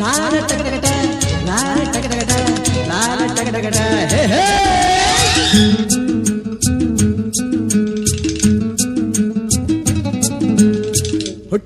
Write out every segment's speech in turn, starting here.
நான டகடகட நான டகடகட ஹே ஹே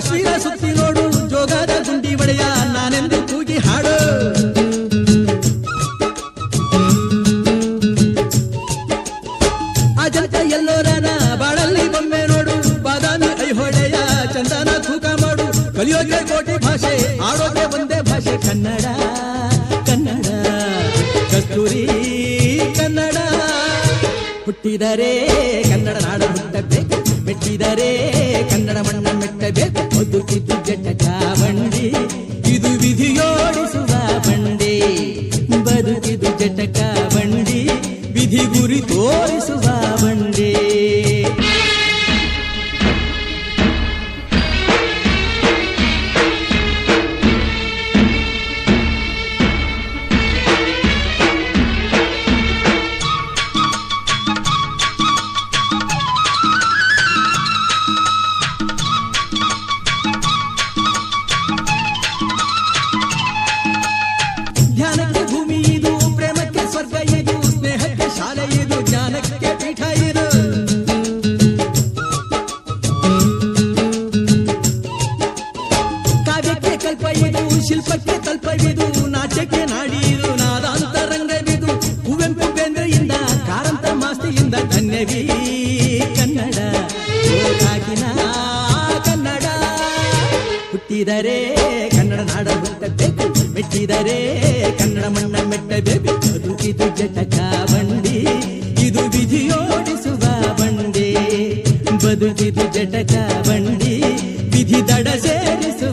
ಕಾಶ್ಮೀರ ಸುತ್ತಿ ನೋಡು, ಜೋಗದ ಗುಂಡಿ ಒಡೆಯ ನಾನೆಂದು ಕೂಗಿ ಹಾಡು. ಅಜಂತ ಎಲ್ಲೋರನ ಬಾಳಲ್ಲಿ ಬೊಮ್ಮೆ ನೋಡು, ಬಾದಾಮಿ ಐಹೊಳೆಯ ಚಂದನ ತೂಕ ಮಾಡು. ಕಲಿಯೋಕೆ ಕೋಟಿ ಭಾಷೆ ಆಡೋಕೆ ಒಂದೇ ಭಾಷೆ, ಕನ್ನಡ ಕನ್ನಡ. ಕಸ್ತೂರಿ ಕನ್ನಡ. ಹುಟ್ಟಿದರೆ ಕನ್ನಡ ನಾಡ ಹುಟ್ಟಬೇಕು ಮೆಟ್ಟಿದರೆ ಮೆಟ್ಟಬೇಕು ಬದುಕಿದ್ದು ಜಟಕ ಬಂಡಿ ಇದು ವಿಧಿಯೋಡಿಸುವ ಬಂಡಿ ಬದುಕಿದು ಜಟಕ ಬಂಡಿ ವಿಧಿ ಗುರಿ ತೋರಿಸುವ ಬಂಡಿ ಶಿಲ್ಪಕ್ಕೆ ತಲ್ಪವಿದು ನಾಟ್ಯಕ್ಕೆ ನಾಡಿ ಇದು ನಾದಾಂತರಂಗವಿದು, ಕುವೆಂಪು ಬೇಂದ್ರೆಯಿಂದ, ಕಾರಂತ ಮಾಸ್ತಿಯಿಂದ ಧನ್ಯವೀ, ಕನ್ನಡ. ಕಾಕಿನ ಕನ್ನಡ. ಹುಟ್ಟಿದರೆ ಕನ್ನಡ ನಾಡ ಹುಟ್ಟಬೇಕು ಮೆಟ್ಟಿದರೆ ಕನ್ನಡ ಮಣ್ಣ ಮೆಟ್ಟಬೇಕು. ಬದುಕಿದು ಜಟಕ ಬಂಡಿ ಇದು ವಿಧಿಯೋಡಿಸುವ ಬಂಡಿ. ಬದುಕಿದು ಜಟಕ ಬಂಡಿ ವಿಧಿ ದಡ ಸೇರಿಸುವ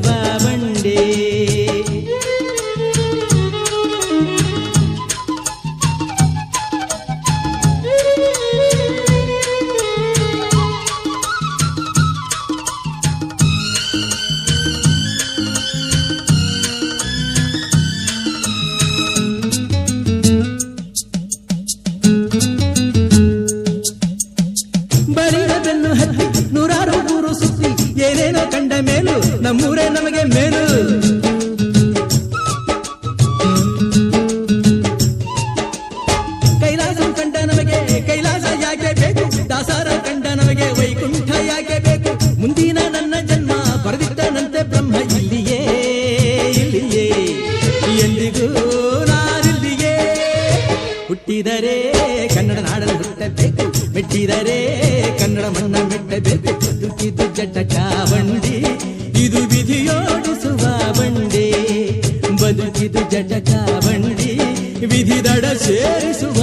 ಹುಟ್ಟಿದರೆ ಕನ್ನಡ ನಾಡಲು ಹುಟ್ಟಬೇಕು ಮೆಟ್ಟಿದರೆ ಕನ್ನಡ ಮಣ್ಣ ಮೆಟ್ಟಬೇಕು ಬದುಕಿದು ಜಟಕ ಬಂಡಿ ಇದು ವಿಧಿಯೋಡಿಸುವ ಬಂಡಿ. ಬದುಕಿದು ಜಟಕ ಬಂಡಿ ವಿಧಿ ದಡ ಸೇರಿಸುವ